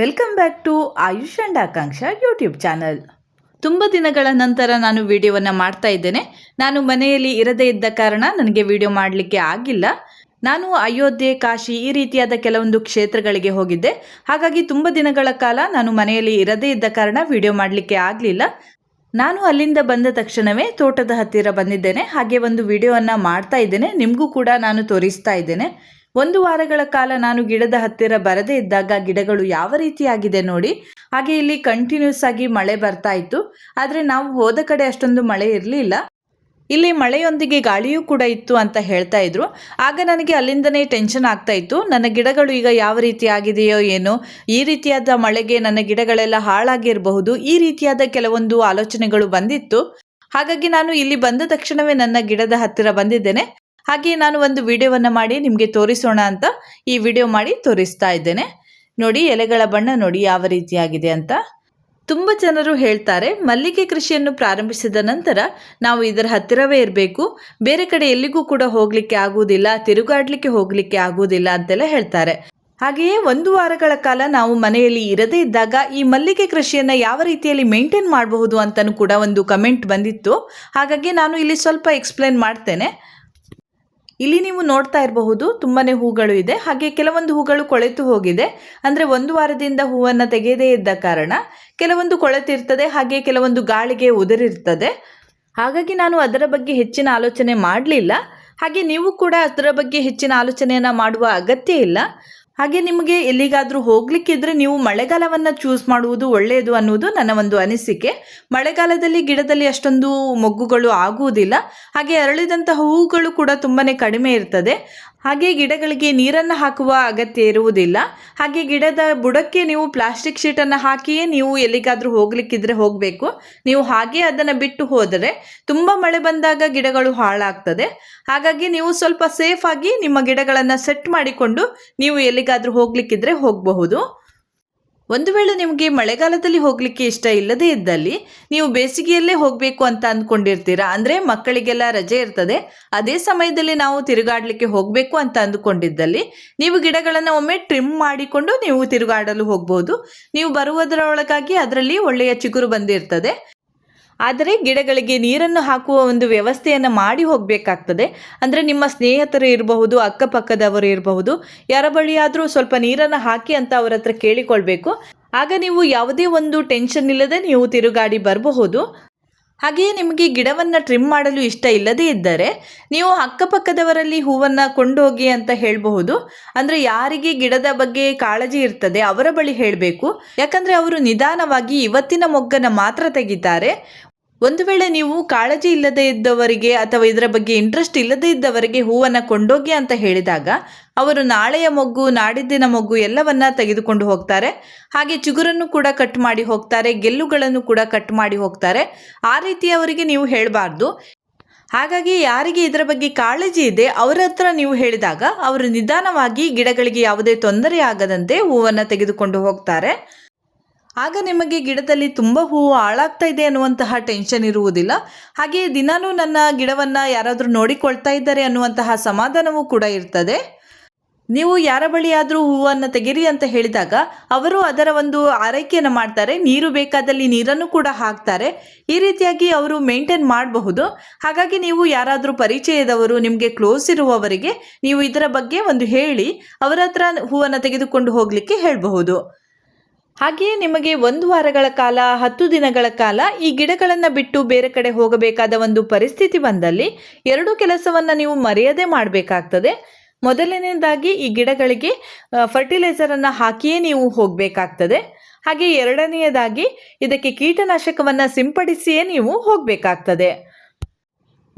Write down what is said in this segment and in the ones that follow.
Welcome back to Ayush and Akanksha YouTube channel ತುಂಬ ದಿನಗಳ ನಂತರ ನಾನು ವಿಡಿಯೋವನ್ನು ಮಾಡ್ತಾ ಇದ್ದೇನೆ. ನಾನು ಮನೆಯಲ್ಲಿ ಇರದೇ ಇದ್ದ ಕಾರಣ ನನಗೆ ವಿಡಿಯೋ ಮಾಡಲಿಕ್ಕೆ ಆಗಿಲ್ಲ. ನಾನು ಅಯೋಧ್ಯೆ, ಕಾಶಿ ಈ ರೀತಿಯಾದ ಕೆಲವೊಂದು ಕ್ಷೇತ್ರಗಳಿಗೆ ಹೋಗಿದ್ದೆ. ಹಾಗಾಗಿ ತುಂಬ ದಿನಗಳ ಕಾಲ ನಾನು ಮನೆಯಲ್ಲಿ ಇರದೇ ಇದ್ದ ಕಾರಣ ವಿಡಿಯೋ ಮಾಡಲಿಕ್ಕೆ ಆಗಲಿಲ್ಲ. ನಾನು ಅಲ್ಲಿಂದ ಬಂದ ತಕ್ಷಣವೇ ತೋಟದ ಹತ್ತಿರ ಬಂದಿದ್ದೇನೆ. ಹಾಗೆ ಒಂದು ವಿಡಿಯೋವನ್ನು ಮಾಡ್ತಾ ಇದ್ದೇನೆ. ನಿಮಗೂ ಕೂಡ ನಾನು ತೋರಿಸ್ತಾ ಇದ್ದೇನೆ. ಒಂದು ವಾರಗಳ ಕಾಲ ನಾನು ಗಿಡದ ಹತ್ತಿರ ಬರದೇ ಇದ್ದಾಗ ಗಿಡಗಳು ಯಾವ ರೀತಿಯಾಗಿದೆ ನೋಡಿ. ಹಾಗೆ ಇಲ್ಲಿ ಕಂಟಿನ್ಯೂಸ್ ಆಗಿ ಮಳೆ ಬರ್ತಾ ಇತ್ತು. ಆದರೆ ನಾವು ಹೋದ ಕಡೆ ಅಷ್ಟೊಂದು ಮಳೆ ಇರಲಿಲ್ಲ. ಇಲ್ಲಿ ಮಳೆಯೊಂದಿಗೆ ಗಾಳಿಯೂ ಕೂಡ ಇತ್ತು ಅಂತ ಹೇಳ್ತಾ ಇದ್ರು. ಆಗ ನನಗೆ ಅಲ್ಲಿಂದನೇ ಟೆನ್ಷನ್ ಆಗ್ತಾ ಇತ್ತು. ನನ್ನ ಗಿಡಗಳು ಈಗ ಯಾವ ರೀತಿ ಆಗಿದೆಯೋ ಏನೋ, ಈ ರೀತಿಯಾದ ಮಳೆಗೆ ನನ್ನ ಗಿಡಗಳೆಲ್ಲ ಹಾಳಾಗಿರಬಹುದು, ಈ ರೀತಿಯಾದ ಕೆಲವೊಂದು ಆಲೋಚನೆಗಳು ಬಂದಿತ್ತು. ಹಾಗಾಗಿ ನಾನು ಇಲ್ಲಿ ಬಂದ ತಕ್ಷಣವೇ ನನ್ನ ಗಿಡದ ಹತ್ತಿರ ಬಂದಿದ್ದೇನೆ. ಹಾಗೆ ನಾನು ಒಂದು ವಿಡಿಯೋವನ್ನು ಮಾಡಿ ನಿಮಗೆ ತೋರಿಸೋಣ ಅಂತ ಈ ವಿಡಿಯೋ ಮಾಡಿ ತೋರಿಸ್ತಾ ಇದ್ದೇನೆ. ನೋಡಿ, ಎಲೆಗಳ ಬಣ್ಣ ನೋಡಿ ಯಾವ ರೀತಿಯಾಗಿದೆ ಅಂತ. ತುಂಬ ಜನರು ಹೇಳ್ತಾರೆ, ಮಲ್ಲಿಗೆ ಕೃಷಿಯನ್ನು ಪ್ರಾರಂಭಿಸಿದ ನಂತರ ನಾವು ಇದರ ಹತ್ತಿರವೇ ಇರಬೇಕು. ಬೇರೆ ಕಡೆ ಎಲ್ಲಿಗೂ ಕೂಡ ಹೋಗಲಿಕ್ಕೆ ಆಗುವುದಿಲ್ಲ, ತಿರುಗಾಡಲಿಕ್ಕೆ ಹೋಗಲಿಕ್ಕೆ ಆಗುವುದಿಲ್ಲ ಅಂತೆಲ್ಲ ಹೇಳ್ತಾರೆ. ಹಾಗೆಯೇ ಒಂದು ವಾರಗಳ ಕಾಲ ನಾವು ಮನೆಯಲ್ಲಿ ಇರದೇ ಇದ್ದಾಗ ಈ ಮಲ್ಲಿಗೆ ಕೃಷಿಯನ್ನು ಯಾವ ರೀತಿಯಲ್ಲಿ ಮೇಂಟೈನ್ ಮಾಡಬಹುದು ಅಂತಲೂ ಕೂಡ ಒಂದು ಕಮೆಂಟ್ ಬಂದಿತ್ತು. ಹಾಗಾಗಿ ನಾನು ಇಲ್ಲಿ ಸ್ವಲ್ಪ ಎಕ್ಸ್ಪ್ಲೇನ್ ಮಾಡ್ತೇನೆ. ಇಲ್ಲಿ ನೀವು ನೋಡ್ತಾ ಇರಬಹುದು ತುಂಬಾನೇ ಹೂಗಳು ಇದೆ. ಹಾಗೆ ಕೆಲವೊಂದು ಹೂಗಳು ಕೊಳೆತು ಹೋಗಿದೆ. ಅಂದರೆ ಒಂದು ವಾರದಿಂದ ಹೂವನ್ನು ತೆಗೆಯದೇ ಇದ್ದ ಕಾರಣ ಕೆಲವೊಂದು ಕೊಳೆತಿರ್ತದೆ, ಹಾಗೆ ಕೆಲವೊಂದು ಗಾಳಿಗೆ ಉದುರಿರ್ತದೆ. ಹಾಗಾಗಿ ನಾನು ಅದರ ಬಗ್ಗೆ ಹೆಚ್ಚಿನ ಆಲೋಚನೆ ಮಾಡಲಿಲ್ಲ. ಹಾಗೆ ನೀವು ಕೂಡ ಅದರ ಬಗ್ಗೆ ಹೆಚ್ಚಿನ ಆಲೋಚನೆಯನ್ನು ಮಾಡುವ ಅಗತ್ಯ ಇಲ್ಲ. ಹಾಗೆ ನಿಮಗೆ ಎಲ್ಲಿಗಾದರೂ ಹೋಗ್ಲಿಕ್ಕಿದ್ರೆ ನೀವು ಮಳೆಗಾಲವನ್ನು ಚೂಸ್ ಮಾಡುವುದು ಒಳ್ಳೆಯದು ಅನ್ನೋದು ನನ್ನ ಒಂದು ಅನಿಸಿಕೆ. ಮಳೆಗಾಲದಲ್ಲಿ ಗಿಡದಲ್ಲಿ ಅಷ್ಟೊಂದು ಮೊಗ್ಗುಗಳು ಆಗುವುದಿಲ್ಲ. ಹಾಗೆ ಅರಳಿದಂತಹ ಹೂವುಗಳು ಕೂಡ ತುಂಬಾ ಕಡಿಮೆ ಇರ್ತದೆ. ಹಾಗೆ ಗಿಡಗಳಿಗೆ ನೀರನ್ನು ಹಾಕುವ ಅಗತ್ಯ ಇರುವುದಿಲ್ಲ. ಹಾಗೆ ಗಿಡದ ಬುಡಕ್ಕೆ ನೀವು ಪ್ಲಾಸ್ಟಿಕ್ ಶೀಟನ್ನು ಹಾಕಿಯೇ ನೀವು ಎಲ್ಲಿಗಾದರೂ ಹೋಗ್ಲಿಕ್ಕಿದ್ರೆ ಹೋಗಬೇಕು. ನೀವು ಹಾಗೆ ಅದನ್ನು ಬಿಟ್ಟು ಹೋದರೆ ತುಂಬ ಮಳೆ ಬಂದಾಗ ಗಿಡಗಳು ಹಾಳಾಗ್ತದೆ. ಹಾಗಾಗಿ ನೀವು ಸ್ವಲ್ಪ ಸೇಫಾಗಿ ನಿಮ್ಮ ಗಿಡಗಳನ್ನು ಸೆಟ್ ಮಾಡಿಕೊಂಡು ನೀವು ಎಲ್ಲಿಗಾದರೂ ಹೋಗ್ಲಿಕ್ಕಿದ್ರೆ ಹೋಗಬಹುದು. ಒಂದು ವೇಳೆ ನಿಮಗೆ ಮಳೆಗಾಲದಲ್ಲಿ ಹೋಗ್ಲಿಕ್ಕೆ ಇಷ್ಟ ಇಲ್ಲದೇ ಇದ್ದಲ್ಲಿ ನೀವು ಬೇಸಿಗೆಯಲ್ಲೇ ಹೋಗಬೇಕು ಅಂತ ಅಂದ್ಕೊಂಡಿರ್ತೀರಾ? ಅಂದ್ರೆ ಮಕ್ಕಳಿಗೆಲ್ಲ ರಜೆ ಇರ್ತದೆ. ಅದೇ ಸಮಯದಲ್ಲಿ ನಾವು ತಿರುಗಾಡ್ಲಿಕ್ಕೆ ಹೋಗಬೇಕು ಅಂತ ಅಂದುಕೊಂಡಿದ್ದಲ್ಲಿ ನೀವು ಗಿಡಗಳನ್ನು ಒಮ್ಮೆ ಟ್ರಿಮ್ ಮಾಡಿಕೊಂಡು ನೀವು ತಿರುಗಾಡಲು ಹೋಗ್ಬೋದು. ನೀವು ಬರುವುದರೊಳಗಾಗಿ ಅದರಲ್ಲಿ ಒಳ್ಳೆಯ ಚಿಗುರು ಬಂದಿರ್ತದೆ. ಆದರೆ ಗಿಡಗಳಿಗೆ ನೀರನ್ನು ಹಾಕುವ ಒಂದು ವ್ಯವಸ್ಥೆಯನ್ನು ಮಾಡಿ ಹೋಗಬೇಕಾಗ್ತದೆ. ಅಂದರೆ ನಿಮ್ಮ ಸ್ನೇಹಿತರು ಇರಬಹುದು, ಅಕ್ಕಪಕ್ಕದವರು ಇರಬಹುದು, ಯಾರ ಬಳಿಯಾದರೂ ಸ್ವಲ್ಪ ನೀರನ್ನು ಹಾಕಿ ಅಂತ ಅವರ ಹತ್ರ ಕೇಳಿಕೊಳ್ಬೇಕು. ಆಗ ನೀವು ಯಾವುದೇ ಒಂದು ಟೆನ್ಷನ್ ಇಲ್ಲದೆ ನೀವು ತಿರುಗಾಡಿ ಬರಬಹುದು. ಹಾಗೆಯೇ ನಿಮಗೆ ಗಿಡವನ್ನು ಟ್ರಿಮ್ ಮಾಡಲು ಇಷ್ಟ ಇಲ್ಲದೇ ಇದ್ದರೆ ನೀವು ಅಕ್ಕಪಕ್ಕದವರಲ್ಲಿ ಹೂವನ್ನು ಕೊಂಡೋಗಿ ಅಂತ ಹೇಳಬಹುದು. ಅಂದರೆ ಯಾರಿಗೆ ಗಿಡದ ಬಗ್ಗೆ ಕಾಳಜಿ ಇರ್ತದೆ ಅವರ ಬಳಿ ಹೇಳಬೇಕು. ಯಾಕಂದರೆ ಅವರು ನಿಧಾನವಾಗಿ ಇವತ್ತಿನ ಮೊಗ್ಗನ್ನು ಮಾತ್ರ ತೆಗಿತಾರೆ. ಒಂದು ವೇಳೆ ನೀವು ಕಾಳಜಿ ಇಲ್ಲದೆ ಇದ್ದವರಿಗೆ ಅಥವಾ ಇದರ ಬಗ್ಗೆ ಇಂಟ್ರೆಸ್ಟ್ ಇಲ್ಲದೇ ಇದ್ದವರಿಗೆ ಹೂವನ್ನು ಕೊಂಡೋಗಿ ಅಂತ ಹೇಳಿದಾಗ, ಅವರು ನಾಳೆಯ ಮೊಗ್ಗು, ನಾಡಿದ್ದಿನ ಮೊಗ್ಗು ಎಲ್ಲವನ್ನ ತೆಗೆದುಕೊಂಡು ಹೋಗ್ತಾರೆ. ಹಾಗೆ ಚಿಗುರನ್ನು ಕೂಡ ಕಟ್ ಮಾಡಿ ಹೋಗ್ತಾರೆ, ಗೆಲ್ಲುಗಳನ್ನು ಕೂಡ ಕಟ್ ಮಾಡಿ ಹೋಗ್ತಾರೆ. ಆ ರೀತಿ ಅವರಿಗೆ ನೀವು ಹೇಳಬಾರ್ದು. ಹಾಗಾಗಿ ಯಾರಿಗೆ ಇದರ ಬಗ್ಗೆ ಕಾಳಜಿ ಇದೆ, ಅವರ ಹತ್ರ ನೀವು ಹೇಳಿದಾಗ, ಅವರು ನಿಧಾನವಾಗಿ ಗಿಡಗಳಿಗೆ ಯಾವುದೇ ತೊಂದರೆ ಆಗದಂತೆ ಹೂವನ್ನು ತೆಗೆದುಕೊಂಡು ಹೋಗ್ತಾರೆ. ಆಗ ನಿಮಗೆ ಗಿಡದಲ್ಲಿ ತುಂಬ ಹೂವು ಹಾಳಾಗ್ತಾ ಇದೆ ಅನ್ನುವಂತಹ ಟೆನ್ಷನ್ ಇರುವುದಿಲ್ಲ. ಹಾಗೆ ದಿನಾನೂ ನನ್ನ ಗಿಡವನ್ನು ಯಾರಾದರೂ ನೋಡಿಕೊಳ್ತಾ ಇದ್ದಾರೆ ಅನ್ನುವಂತಹ ಸಮಾಧಾನವೂ ಕೂಡ ಇರ್ತದೆ. ನೀವು ಯಾರ ಬಳಿಯಾದರೂ ಹೂವನ್ನು ತೆಗೆರಿ ಅಂತ ಹೇಳಿದಾಗ ಅವರು ಅದರ ಒಂದು ಆರೈಕೆಯನ್ನು ಮಾಡ್ತಾರೆ. ನೀರು ಬೇಕಾದಲ್ಲಿ ನೀರನ್ನು ಕೂಡ ಹಾಕ್ತಾರೆ. ಈ ರೀತಿಯಾಗಿ ಅವರು ಮೇಂಟೈನ್ ಮಾಡಬಹುದು. ಹಾಗಾಗಿ ನೀವು ಯಾರಾದರೂ ಪರಿಚಯದವರು, ನಿಮಗೆ ಕ್ಲೋಸ್ ಇರುವವರಿಗೆ ನೀವು ಇದರ ಬಗ್ಗೆ ಒಂದು ಹೇಳಿ ಅವರ ಹತ್ರ ಹೂವನ್ನು ತೆಗೆದುಕೊಂಡು ಹೋಗಲಿಕ್ಕೆ ಹೇಳಬಹುದು. ಹಾಗೆಯೇ ನಿಮಗೆ ಒಂದು ವಾರಗಳ ಕಾಲ, ಹತ್ತು ದಿನಗಳ ಕಾಲ ಈ ಗಿಡಗಳನ್ನು ಬಿಟ್ಟು ಬೇರೆ ಕಡೆ ಹೋಗಬೇಕಾದ ಒಂದು ಪರಿಸ್ಥಿತಿ ಬಂದಲ್ಲಿ ಎರಡು ಕೆಲಸವನ್ನು ನೀವು ಮರೆಯದೇ ಮಾಡಬೇಕಾಗ್ತದೆ. ಮೊದಲನೇದಾಗಿ ಈ ಗಿಡಗಳಿಗೆ ಫರ್ಟಿಲೈಸರನ್ನು ಹಾಕಿಯೇ ನೀವು ಹೋಗಬೇಕಾಗ್ತದೆ. ಹಾಗೆ ಎರಡನೆಯದಾಗಿ ಇದಕ್ಕೆ ಕೀಟನಾಶಕವನ್ನು ಸಿಂಪಡಿಸಿಯೇ ನೀವು ಹೋಗಬೇಕಾಗ್ತದೆ.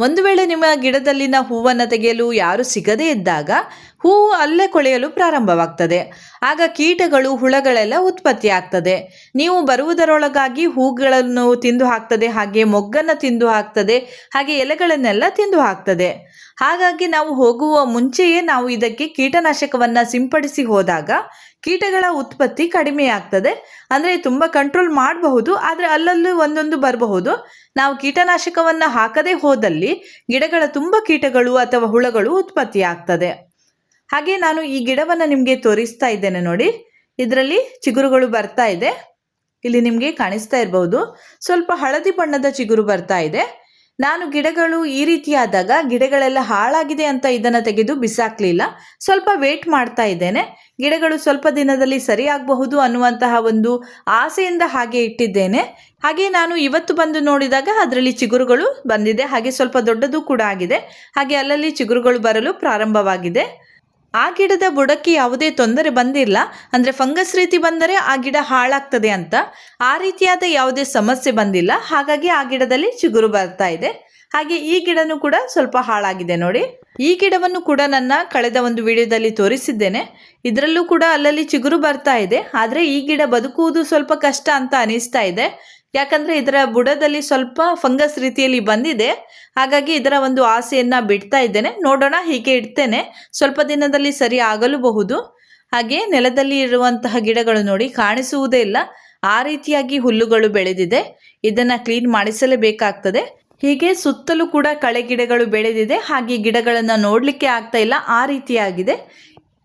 ಒಂದು ವೇಳೆ ನಿಮ್ಮ ಗಿಡದಲ್ಲಿನ ಹೂವನ್ನು ತೆಗೆಯಲು ಯಾರು ಸಿಗದೇ ಇದ್ದಾಗ ಹೂವು ಅಲ್ಲೇ ಕೊಳೆಯಲು ಪ್ರಾರಂಭವಾಗ್ತದೆ. ಆಗ ಕೀಟಗಳು, ಹುಳಗಳೆಲ್ಲ ಉತ್ಪತ್ತಿ ಆಗ್ತದೆ. ನೀವು ಬರುವುದರೊಳಗಾಗಿ ಹೂಗಳನ್ನು ತಿಂದು ಹಾಕ್ತದೆ, ಹಾಗೆ ಮೊಗ್ಗನ್ನು ತಿಂದು ಹಾಕ್ತದೆ, ಹಾಗೆ ಎಲೆಗಳನ್ನೆಲ್ಲ ತಿಂದು ಹಾಕ್ತದೆ. ಹಾಗಾಗಿ ನಾವು ಹೋಗುವ ಮುಂಚೆಯೇ ನಾವು ಇದಕ್ಕೆ ಕೀಟನಾಶಕವನ್ನು ಸಿಂಪಡಿಸಿ ಹೋದಾಗ ಕೀಟಗಳ ಉತ್ಪತ್ತಿ ಕಡಿಮೆ ಆಗ್ತದೆ. ಅಂದರೆ ತುಂಬ ಕಂಟ್ರೋಲ್ ಮಾಡಬಹುದು, ಆದರೆ ಅಲ್ಲಲ್ಲೂ ಒಂದೊಂದು ಬರಬಹುದು. ನಾವು ಕೀಟನಾಶಕವನ್ನು ಹಾಕದೇ ಹೋದಲ್ಲಿ ಗಿಡಗಳ ತುಂಬ ಕೀಟಗಳು ಅಥವಾ ಹುಳಗಳು ಉತ್ಪತ್ತಿ ಆಗ್ತದೆ. ಹಾಗೆ ನಾನು ಈ ಗಿಡವನ್ನು ನಿಮಗೆ ತೋರಿಸ್ತಾ ಇದ್ದೇನೆ ನೋಡಿ. ಇದರಲ್ಲಿ ಚಿಗುರುಗಳು ಬರ್ತಾ ಇದೆ. ಇಲ್ಲಿ ನಿಮಗೆ ಕಾಣಿಸ್ತಾ ಇರಬಹುದು. ಸ್ವಲ್ಪ ಹಳದಿ ಬಣ್ಣದ ಚಿಗುರು ಬರ್ತಾ ಇದೆ. ನಾನು ಗಿಡಗಳು ಈ ರೀತಿಯಾದಾಗ ಗಿಡಗಳೆಲ್ಲ ಹಾಳಾಗಿದೆ ಅಂತ ಇದನ್ನು ತೆಗೆದು ಬಿಸಾಕಲಿಲ್ಲ. ಸ್ವಲ್ಪ ವೇಟ್ ಮಾಡ್ತಾ ಇದ್ದೇನೆ. ಗಿಡಗಳು ಸ್ವಲ್ಪ ದಿನದಲ್ಲಿ ಸರಿಯಾಗಬಹುದು ಅನ್ನುವಂತಹ ಒಂದು ಆಸೆಯಿಂದ ಹಾಗೆ ಇಟ್ಟಿದ್ದೇನೆ. ಹಾಗೆ ನಾನು ಇವತ್ತು ಬಂದು ನೋಡಿದಾಗ ಅದರಲ್ಲಿ ಚಿಗುರುಗಳು ಬಂದಿದೆ. ಹಾಗೆ ಸ್ವಲ್ಪ ದೊಡ್ಡದು ಕೂಡ ಆಗಿದೆ. ಹಾಗೆ ಅಲ್ಲಲ್ಲಿ ಚಿಗುರುಗಳು ಬರಲು ಪ್ರಾರಂಭವಾಗಿದೆ. ಆ ಗಿಡದ ಬುಡಕ್ಕೆ ಯಾವುದೇ ತೊಂದರೆ ಬಂದಿಲ್ಲ. ಅಂದರೆ ಫಂಗಸ್ ರೀತಿ ಬಂದರೆ ಆ ಗಿಡ ಹಾಳಾಗ್ತದೆ ಅಂತ ಆ ರೀತಿಯಾದ ಯಾವುದೇ ಸಮಸ್ಯೆ ಬಂದಿಲ್ಲ. ಹಾಗಾಗಿ ಆ ಗಿಡದಲ್ಲಿ ಚಿಗುರು ಬರ್ತಾ ಇದೆ. ಹಾಗೆ ಈ ಗಿಡನೂ ಕೂಡ ಸ್ವಲ್ಪ ಹಾಳಾಗಿದೆ ನೋಡಿ. ಈ ಗಿಡವನ್ನು ಕೂಡ ನನ್ನ ಕಳೆದ ಒಂದು ವಿಡಿಯೋದಲ್ಲಿ ತೋರಿಸಿದ್ದೇನೆ. ಇದರಲ್ಲೂ ಕೂಡ ಅಲ್ಲಲ್ಲಿ ಚಿಗುರು ಬರ್ತಾ ಇದೆ. ಆದರೆ ಈ ಗಿಡ ಬದುಕುವುದು ಸ್ವಲ್ಪ ಕಷ್ಟ ಅಂತ ಅನಿಸ್ತಾ ಇದೆ. ಯಾಕಂದರೆ ಇದರ ಬುಡದಲ್ಲಿ ಸ್ವಲ್ಪ ಫಂಗಸ್ ರೀತಿಯಲ್ಲಿ ಬಂದಿದೆ. ಹಾಗಾಗಿ ಇದರ ಒಂದು ಆಸೆಯನ್ನು ಬಿಡ್ತಾ ಇದ್ದೇನೆ. ನೋಡೋಣ, ಹೀಗೆ ಇಡ್ತೇನೆ. ಸ್ವಲ್ಪ ದಿನದಲ್ಲಿ ಸರಿ ಆಗಲೂಬಹುದು. ಹಾಗೆ ನೆಲದಲ್ಲಿ ಇರುವಂತಹ ಗಿಡಗಳು ನೋಡಿ ಕಾಣಿಸುವುದೇ ಇಲ್ಲ. ಆ ರೀತಿಯಾಗಿ ಹುಲ್ಲುಗಳು ಬೆಳೆದಿದೆ. ಇದನ್ನು ಕ್ಲೀನ್ ಮಾಡಿಸಲೇಬೇಕಾಗ್ತದೆ. ಹೀಗೆ ಸುತ್ತಲೂ ಕೂಡ ಕಳೆ ಗಿಡಗಳು ಬೆಳೆದಿದೆ. ಹಾಗೆ ಗಿಡಗಳನ್ನು ನೋಡಲಿಕ್ಕೆ ಆಗ್ತಾ ಇಲ್ಲ. ಆ ರೀತಿಯಾಗಿದೆ.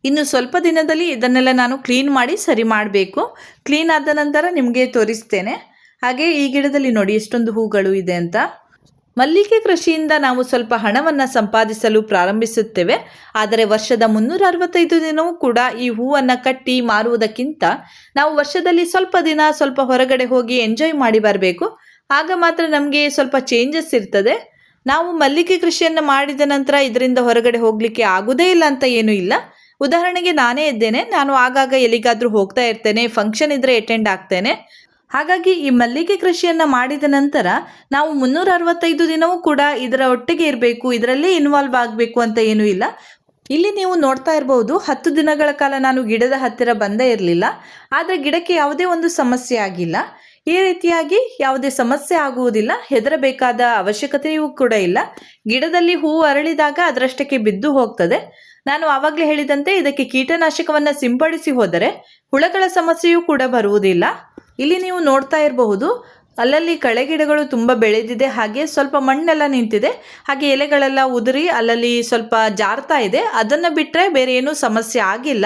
ಇನ್ನು ಸ್ವಲ್ಪ ದಿನದಲ್ಲಿ ಇದನ್ನೆಲ್ಲ ನಾನು ಕ್ಲೀನ್ ಮಾಡಿ ಸರಿ ಮಾಡಬೇಕು. ಕ್ಲೀನ್ ಆದ ನಂತರ ನಿಮಗೆ ತೋರಿಸ್ತೇನೆ. ಹಾಗೆ ಈ ಗಿಡದಲ್ಲಿ ನೋಡಿ ಎಷ್ಟೊಂದು ಹೂಗಳು ಇದೆ ಅಂತ. ಮಲ್ಲಿಗೆ ಕೃಷಿಯಿಂದ ನಾವು ಸ್ವಲ್ಪ ಹಣವನ್ನು ಸಂಪಾದಿಸಲು ಪ್ರಾರಂಭಿಸುತ್ತೇವೆ. ಆದರೆ ವರ್ಷದ ಮುನ್ನೂರ ಅರವತ್ತೈದು ದಿನವೂ ಕೂಡ ಈ ಹೂವನ್ನು ಕಟ್ಟಿ ಮಾರುವುದಕ್ಕಿಂತ ನಾವು ವರ್ಷದಲ್ಲಿ ಸ್ವಲ್ಪ ದಿನ ಸ್ವಲ್ಪ ಹೊರಗಡೆ ಹೋಗಿ ಎಂಜಾಯ್ ಮಾಡಿ ಬರಬೇಕು. ಆಗ ಮಾತ್ರ ನಮಗೆ ಸ್ವಲ್ಪ ಚೇಂಜಸ್ ಇರ್ತದೆ. ನಾವು ಮಲ್ಲಿಗೆ ಕೃಷಿಯನ್ನು ಮಾಡಿದ ನಂತರ ಇದರಿಂದ ಹೊರಗಡೆ ಹೋಗಲಿಕ್ಕೆ ಆಗುವುದೇ ಇಲ್ಲ ಅಂತ ಏನೂ ಇಲ್ಲ. ಉದಾಹರಣೆಗೆ ನಾನೇ ಇದ್ದೇನೆ. ನಾನು ಆಗಾಗ ಎಲ್ಲಿಗಾದರೂ ಹೋಗ್ತಾ ಇರ್ತೇನೆ. ಫಂಕ್ಷನ್ ಇದ್ದರೆ ಅಟೆಂಡ್ ಆಗ್ತೇನೆ. ಹಾಗಾಗಿ ಈ ಮಲ್ಲಿಗೆ ಕೃಷಿಯನ್ನು ಮಾಡಿದ ನಂತರ ನಾವು ಮುನ್ನೂರ ಅರವತ್ತೈದು ದಿನವೂ ಕೂಡ ಇದರ ಒಟ್ಟಿಗೆ ಇರಬೇಕು, ಇದರಲ್ಲೇ ಇನ್ವಾಲ್ವ್ ಆಗಬೇಕು ಅಂತ ಏನೂ ಇಲ್ಲ. ಇಲ್ಲಿ ನೀವು ನೋಡ್ತಾ ಇರಬಹುದು ಹತ್ತು ದಿನಗಳ ಕಾಲ ನಾನು ಗಿಡದ ಹತ್ತಿರ ಬಂದೇ ಇರಲಿಲ್ಲ. ಆದರೆ ಗಿಡಕ್ಕೆ ಯಾವುದೇ ಒಂದು ಸಮಸ್ಯೆ ಆಗಿಲ್ಲ. ಈ ರೀತಿಯಾಗಿ ಯಾವುದೇ ಸಮಸ್ಯೆ ಆಗುವುದಿಲ್ಲ, ಹೆದರಬೇಕಾದ ಅವಶ್ಯಕತೆಯೂ ಕೂಡ ಇಲ್ಲ. ಗಿಡದಲ್ಲಿ ಹೂವು ಅರಳಿದಾಗ ಅದರಷ್ಟಕ್ಕೆ ಬಿದ್ದು ಹೋಗ್ತದೆ. ನಾನು ಆವಾಗಲೇ ಹೇಳಿದಂತೆ ಇದಕ್ಕೆ ಕೀಟನಾಶಕವನ್ನು ಸಿಂಪಡಿಸಿ ಹೋದರೆ ಹುಳಗಳ ಸಮಸ್ಯೆಯೂ ಕೂಡ ಬರುವುದಿಲ್ಲ. ಇಲ್ಲಿ ನೀವು ನೋಡ್ತಾ ಇರಬಹುದು, ಅಲ್ಲಲ್ಲಿ ಕಳೆ ಗಿಡಗಳು ತುಂಬ ಬೆಳೆದಿದೆ, ಹಾಗೆ ಸ್ವಲ್ಪ ಮಣ್ಣೆಲ್ಲ ನಿಂತಿದೆ, ಹಾಗೆ ಎಲೆಗಳೆಲ್ಲ ಉದುರಿ ಅಲ್ಲಲ್ಲಿ ಸ್ವಲ್ಪ ಜಾರ್ತಾ ಇದೆ, ಅದನ್ನು ಬಿಟ್ಟರೆ ಬೇರೆ ಏನೂ ಸಮಸ್ಯೆ ಆಗಿಲ್ಲ.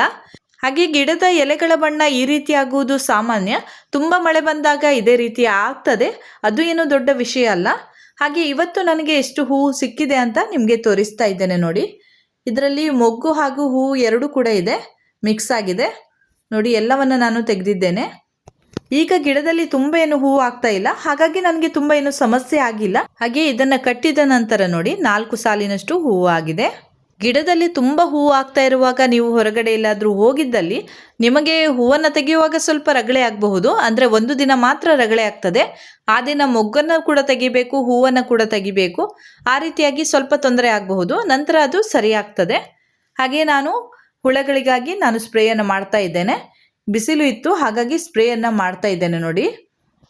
ಹಾಗೆ ಗಿಡದ ಎಲೆಗಳ ಬಣ್ಣ ಈ ರೀತಿ ಆಗುವುದು ಸಾಮಾನ್ಯ, ತುಂಬ ಮಳೆ ಬಂದಾಗ ಇದೇ ರೀತಿ ಆಗ್ತದೆ, ಅದು ಏನು ದೊಡ್ಡ ವಿಷಯ ಅಲ್ಲ. ಹಾಗೆ ಇವತ್ತು ನನಗೆ ಎಷ್ಟು ಹೂವು ಸಿಕ್ಕಿದೆ ಅಂತ ನಿಮಗೆ ತೋರಿಸ್ತಾ ಇದ್ದೇನೆ ನೋಡಿ. ಇದರಲ್ಲಿ ಮೊಗ್ಗು ಹಾಗೂ ಹೂವು ಎರಡೂ ಕೂಡ ಇದೆ, ಮಿಕ್ಸ್ ಆಗಿದೆ. ನೋಡಿ, ಎಲ್ಲವನ್ನು ನಾನು ತೆಗೆದಿದ್ದೇನೆ. ಈಗ ಗಿಡದಲ್ಲಿ ತುಂಬ ಏನು ಹೂವು ಆಗ್ತಾ ಇಲ್ಲ. ಹಾಗಾಗಿ ನನಗೆ ತುಂಬ ಏನು ಸಮಸ್ಯೆ ಆಗಿಲ್ಲ. ಹಾಗೆ ಇದನ್ನ ಕಟ್ಟಿದ ನಂತರ ನೋಡಿ ನಾಲ್ಕು ಸಾಲಿನಷ್ಟು ಹೂವು ಆಗಿದೆ. ಗಿಡದಲ್ಲಿ ತುಂಬ ಹೂವು ಆಗ್ತಾ ಇರುವಾಗ ನೀವು ಹೊರಗಡೆ ಎಲ್ಲಾದರೂ ಹೋಗಿದ್ದಲ್ಲಿ ನಿಮಗೆ ಹೂವನ್ನು ತೆಗೆಯುವಾಗ ಸ್ವಲ್ಪ ರಗಳೆ ಆಗಬಹುದು. ಅಂದರೆ ಒಂದು ದಿನ ಮಾತ್ರ ರಗಳೆ ಆಗ್ತದೆ. ಆ ದಿನ ಮೊಗ್ಗನ್ನು ಕೂಡ ತೆಗಿಬೇಕು, ಹೂವನ್ನು ಕೂಡ ತೆಗಿಬೇಕು. ಆ ರೀತಿಯಾಗಿ ಸ್ವಲ್ಪ ತೊಂದರೆ ಆಗಬಹುದು. ನಂತರ ಅದು ಸರಿಯಾಗ್ತದೆ ಹಾಗೆ ನಾನು ಹುಳಗಳಿಗಾಗಿ ನಾನು ಸ್ಪ್ರೇಯನ್ನು ಮಾಡ್ತಾ ಇದ್ದೇನೆ. ಬಿಸಿಲು ಇತ್ತು, ಹಾಗಾಗಿ ಸ್ಪ್ರೇಯನ್ನು ಮಾಡ್ತಾ ಇದ್ದೇನೆ ನೋಡಿ.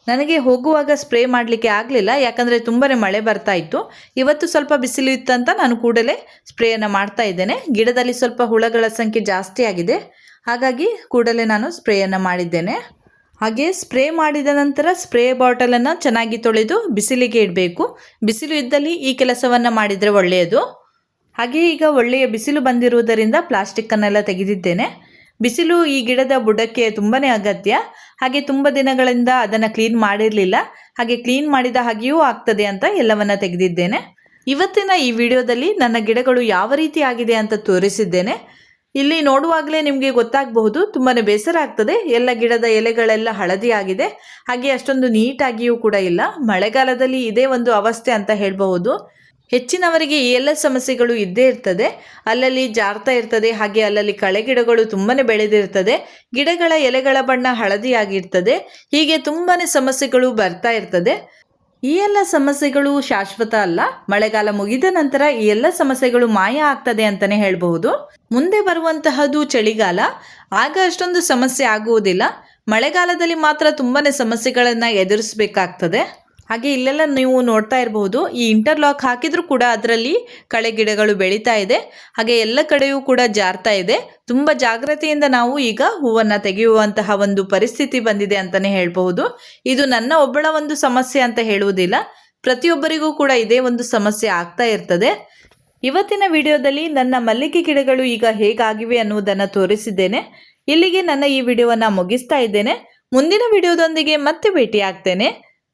ನನಗೆ ಹೋಗುವಾಗ ಸ್ಪ್ರೇ ಮಾಡಲಿಕ್ಕೆ ಆಗಲಿಲ್ಲ, ಯಾಕಂದರೆ ತುಂಬಾ ಮಳೆ ಬರ್ತಾ ಇತ್ತು. ಇವತ್ತು ಸ್ವಲ್ಪ ಬಿಸಿಲು ಇತ್ತಂತ ನಾನು ಕೂಡಲೇ ಸ್ಪ್ರೇಯನ್ನು ಮಾಡ್ತಾ ಇದ್ದೇನೆ. ಗಿಡದಲ್ಲಿ ಸ್ವಲ್ಪ ಹುಳಗಳ ಸಂಖ್ಯೆ ಜಾಸ್ತಿ ಆಗಿದೆ, ಹಾಗಾಗಿ ಕೂಡಲೇ ನಾನು ಸ್ಪ್ರೇಯನ್ನು ಮಾಡಿದ್ದೇನೆ. ಹಾಗೆ ಸ್ಪ್ರೇ ಮಾಡಿದ ನಂತರ ಸ್ಪ್ರೇ ಬಾಟಲನ್ನು ಚೆನ್ನಾಗಿ ತೊಳೆದು ಬಿಸಿಲಿಗೆ ಇಡಬೇಕು. ಬಿಸಿಲು ಇದ್ದಲ್ಲಿ ಈ ಕೆಲಸವನ್ನು ಮಾಡಿದರೆ ಒಳ್ಳೆಯದು. ಹಾಗೆ ಈಗ ಒಳ್ಳೆಯ ಬಿಸಿಲು ಬಂದಿರುವುದರಿಂದ ಪ್ಲಾಸ್ಟಿಕ್ಕನ್ನೆಲ್ಲ ತೆಗೆದಿದ್ದೇನೆ. ಬಿಸಿಲು ಈ ಗಿಡದ ಬುಡಕ್ಕೆ ತುಂಬನೇ ಅಗತ್ಯ. ಹಾಗೆ ತುಂಬ ದಿನಗಳಿಂದ ಅದನ್ನು ಕ್ಲೀನ್ ಮಾಡಿರಲಿಲ್ಲ. ಹಾಗೆ ಕ್ಲೀನ್ ಮಾಡಿದ ಹಾಗೆಯೂ ಆಗ್ತದೆ ಅಂತ ಎಲ್ಲವನ್ನ ತೆಗೆದಿದ್ದೇನೆ. ಇವತ್ತಿನ ಈ ವಿಡಿಯೋದಲ್ಲಿ ನನ್ನ ಗಿಡಗಳು ಯಾವ ರೀತಿ ಆಗಿದೆ ಅಂತ ತೋರಿಸಿದ್ದೇನೆ. ಇಲ್ಲಿ ನೋಡುವಾಗಲೇ ನಿಮಗೆ ಗೊತ್ತಾಗಬಹುದು ತುಂಬಾ ಬೇಸರ ಆಗ್ತದೆ. ಎಲ್ಲ ಗಿಡದ ಎಲೆಗಳೆಲ್ಲ ಹಳದಿ ಆಗಿದೆ. ಹಾಗೆ ಅಷ್ಟೊಂದು ನೀಟಾಗಿಯೂ ಕೂಡ ಇಲ್ಲ. ಮಳೆಗಾಲದಲ್ಲಿ ಇದೇ ಒಂದು ಅವಸ್ಥೆ ಅಂತ ಹೇಳಬಹುದು. ಹೆಚ್ಚಿನವರಿಗೆ ಈ ಎಲ್ಲ ಸಮಸ್ಯೆಗಳು ಇದ್ದೇ ಇರ್ತದೆ. ಅಲ್ಲಲ್ಲಿ ಜಾರ್ತಾ ಇರ್ತದೆ, ಹಾಗೆ ಅಲ್ಲಲ್ಲಿ ಕಳೆ ಗಿಡಗಳು ತುಂಬಾ ಬೆಳೆದಿರ್ತದೆ. ಗಿಡಗಳ ಎಲೆಗಳ ಬಣ್ಣ ಹಳದಿಯಾಗಿರ್ತದೆ. ಹೀಗೆ ತುಂಬಾ ಸಮಸ್ಯೆಗಳು ಬರ್ತಾ ಇರ್ತದೆ. ಈ ಎಲ್ಲ ಸಮಸ್ಯೆಗಳು ಶಾಶ್ವತ ಅಲ್ಲ. ಮಳೆಗಾಲ ಮುಗಿದ ನಂತರ ಈ ಎಲ್ಲ ಸಮಸ್ಯೆಗಳು ಮಾಯ ಆಗ್ತದೆ ಅಂತಲೇ ಹೇಳಬಹುದು. ಮುಂದೆ ಬರುವಂತಹದ್ದು ಚಳಿಗಾಲ. ಆಗ ಅಷ್ಟೊಂದು ಸಮಸ್ಯೆ ಆಗುವುದಿಲ್ಲ. ಮಳೆಗಾಲದಲ್ಲಿ ಮಾತ್ರ ತುಂಬಾ ಸಮಸ್ಯೆಗಳನ್ನು ಎದುರಿಸಬೇಕಾಗ್ತದೆ. ಹಾಗೆ ಇಲ್ಲೆಲ್ಲ ನೀವು ನೋಡ್ತಾ ಇರಬಹುದು ಈ ಇಂಟರ್ಲಾಕ್ ಹಾಕಿದ್ರೂ ಕೂಡ ಅದರಲ್ಲಿ ಕಳೆ ಗಿಡಗಳು ಬೆಳೀತಾ ಇದೆ. ಹಾಗೆ ಎಲ್ಲ ಕಡೆಯೂ ಕೂಡ ಜಾರ್ತಾ ಇದೆ. ತುಂಬ ಜಾಗ್ರತೆಯಿಂದ ನಾವು ಈಗ ಹೂವನ್ನು ತೆಗೆಯುವಂತಹ ಒಂದು ಪರಿಸ್ಥಿತಿ ಬಂದಿದೆ ಅಂತಲೇ ಹೇಳಬಹುದು. ಇದು ನನ್ನ ಒಬ್ಬಳ ಒಂದು ಸಮಸ್ಯೆ ಅಂತ ಹೇಳುವುದಿಲ್ಲ. ಪ್ರತಿಯೊಬ್ಬರಿಗೂ ಕೂಡ ಇದೇ ಒಂದು ಸಮಸ್ಯೆ ಆಗ್ತಾ ಇರ್ತದೆ. ಇವತ್ತಿನ ವಿಡಿಯೋದಲ್ಲಿ ನನ್ನ ಮಲ್ಲಿಗೆ ಗಿಡಗಳು ಈಗ ಹೇಗಾಗಿವೆ ಅನ್ನುವುದನ್ನು ತೋರಿಸಿದ್ದೇನೆ. ಇಲ್ಲಿಗೆ ನನ್ನ ಈ ವಿಡಿಯೋವನ್ನು ಮುಗಿಸ್ತಾ ಇದ್ದೇನೆ. ಮುಂದಿನ ವಿಡಿಯೋದೊಂದಿಗೆ ಮತ್ತೆ ಭೇಟಿ ಆಗ್ತೇನೆ